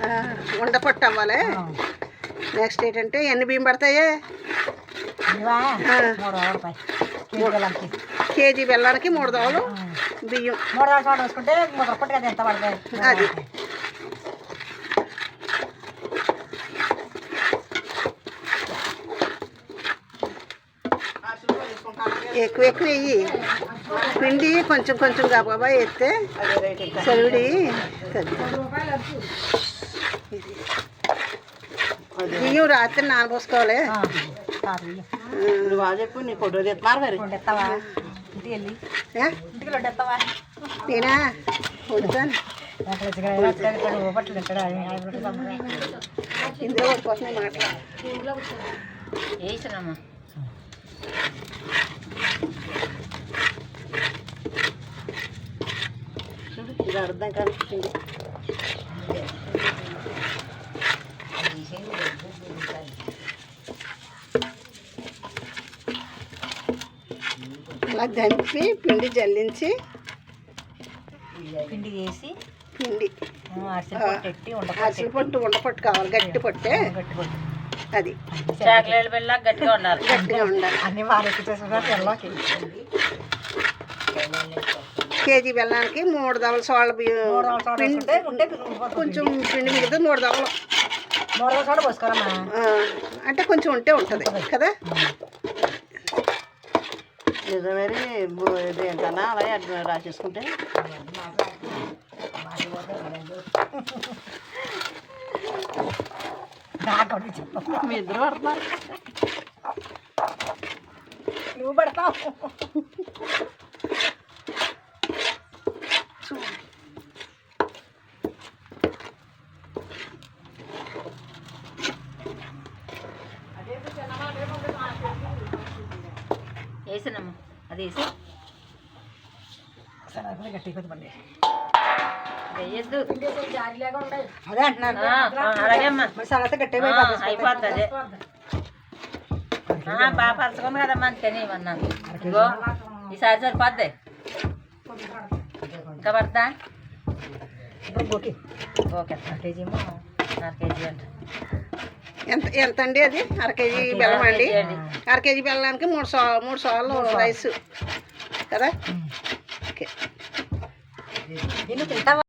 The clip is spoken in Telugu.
ఆ, ఉండపట్టు అవ్వాలి నెక్స్ట్ ఏంటంటే ఎన్ని బియ్యం పడతాయి? కేజీ బెల్లానికి మూడు దోవలు బియ్యం. మూడు చూడ వేసుకుంటే ఎంత పడతాయి? అది. ఎక్కువ ఎక్కువ వెయ్యి పిండి కొంచెం కొంచెం గబగబా వేస్తే చలివిడి బియ్యం రాత్రి నానబోసుకోవాలి. నువ్వు బాగా చెప్పు నీ ఫోటో తెస్తున్నారు మరి? నేనా? ఇక్కడ ఇది అర్థం కనిపించింది అలా దంపి పిండి జల్లించి పిండి వేసి పిండి. అసలు పట్టు ఉండపట్టు కావాలి గట్టి పట్టే. అది. చాక్లెట్ బిళ్ళ గట్టిగా ఉండాలి. గట్టిగా ఉండాలి. అన్ని వారెక్కి తెల్లకి. కేజీ బెల్లానికి మూడు దవల సోళ్ళ బియ్యం కొంచెం పిండి మిగిలితే మూడు దవలు. అంటే కొంచెం ఉంటే ఉంటుంది కదా? అలాగే రాసేసుకుంటే? నాకు చెప్పు. మీ ఇద్దరు పడుతున్నారు నువ్వు పడతావు. వేసినమ్మా అది వేసి. వేయద్దు. అదే అంటున్నాను అలాగే అమ్మా. మరి సలత గట్టి అయిపోతుంది. అదే. బాగా పరచుకోము కదమ్మా అంతేనే ఇవన్నాను ఇగో ఈసారి సరిపోద్ది. ఇంకా పడతా ఓకే ఓకే. అర కేజీ ఏమో. అర కేజీ అంట. ఎంత ఎంత అండి అది? అర కేజీ బెల్లం అండి? అర కేజీ. బెల్లానికి మూడు సో మూడు సోళ్ళు రైస్. కదా? ఓకే.